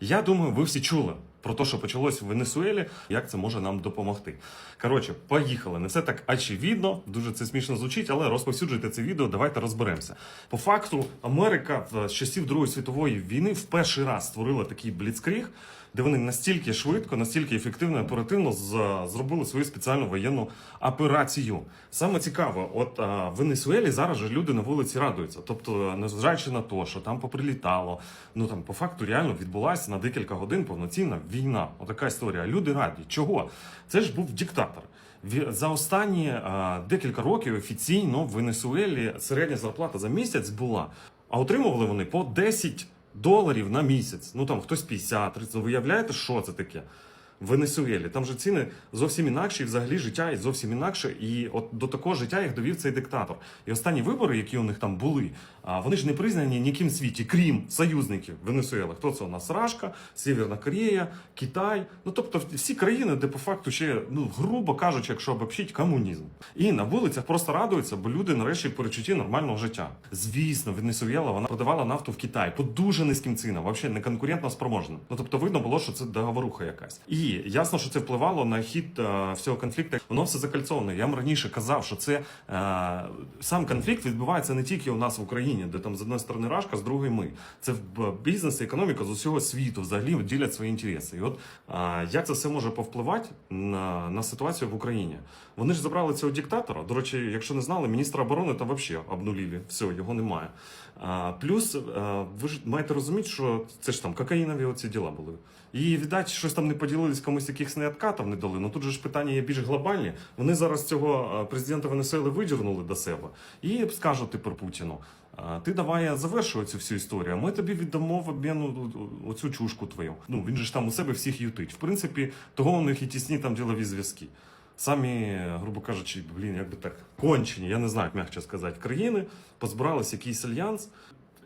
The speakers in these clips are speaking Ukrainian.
Я думаю, ви всі чули про те, що почалось в Венесуелі, як це може нам допомогти. Коротше, поїхали. Не все так очевидно, дуже це смішно звучить, але розповсюджуйте це відео, давайте розберемося. По факту, Америка в- часів Другої світової війни в перший раз створила такий бліцкріг, де вони настільки швидко, настільки ефективно оперативно з- зробили свою спеціальну воєнну операцію. Саме цікаво, от а, в Венесуелі зараз же люди на вулиці радуються. Тобто, незважаючи на те, що там поприлітало, ну там по факту реально відбулася на декілька годин повноцінна війна. Отака історія. Люди раді. Чого? Це ж був диктатор. За останні а, декілька років офіційно в Венесуелі середня зарплата за місяць була, а отримували вони по 10 доларів на місяць. Ну там хтось 50, 30. Ви уявляєте, що це таке? В Венесуелі. Там же ціни зовсім інакші, і взагалі життя і зовсім інакше. І от до такого життя їх довів цей диктатор. І останні вибори, які у них там були, вони ж не признані ніким в світі, крім союзників Венесуели. Хто це у нас? Рашка, Сєвєрна Корея, Китай. Ну тобто всі країни, де по факту ще, ну грубо кажучи, якщо обобщить, комунізм. І на вулицях просто радуються, бо люди нарешті перечутті нормального життя. Звісно, Венесуела вона продавала нафту в Китай по дуже низьким цінам, взагалі не конкурентно спроможним. Ну тобто видно було, що це договоруха якась. І ясно, що це впливало на хід е, всього конфлікту. Воно все закольцовано. Я вам раніше казав, що це е, сам конфлікт відбувається не тільки у нас в Україні, де там з одної сторони Рашка, з другої ми. Це в бізнес і економіка з усього світу взагалі ділять свої інтереси. І от е, як це все може повпливати на, на ситуацію в Україні? Вони ж забрали цього диктатора. До речі, якщо не знали, міністра оборони там взагалі обнулили. Все, його немає. А, плюс е, ви ж маєте розуміти, що це ж там кокаїнові оці діла були. І віддать, щось там не поділились комусь якихось не откатів не дали. Ну тут же ж питання є більш глобальні. Вони зараз цього е, президента Венесуели видірнули до себе і скажуть тепер Путіну. Ти давай завершуй цю всю історію. Ми тобі віддамо в обмін оцю чушку твою. Ну він же ж там у себе всіх ютить. В принципі, того у них і тісні там ділові зв'язки. Самі, грубо кажучи, блін, як би так кончені, я не знаю, як м'якше сказати, країни позбиралися якийсь альянс.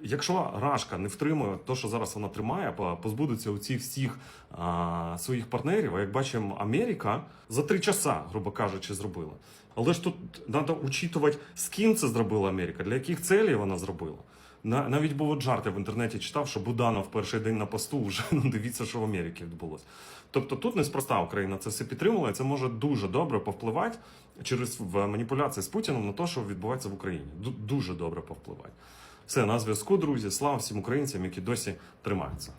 Якщо Рашка не втримує то, що зараз вона тримає, по- позбудеться у цих всіх а, своїх партнерів. А як бачимо, Америка за три часа, грубо кажучи, зробила. Але ж тут треба учитувати, з ким це зробила Америка, для яких целей вона зробила. На, навіть був от жарт, я в інтернеті читав, що Буданов перший день на посту вже ну, дивіться, що в Америці відбулося. Тобто тут неспроста Україна це все підтримувала, і це може дуже добре повпливати через маніпуляції з Путіним на те, що відбувається в Україні. Дуже добре повпливати. Все, на зв'язку, друзі. Слава всім українцям, які досі тримаються.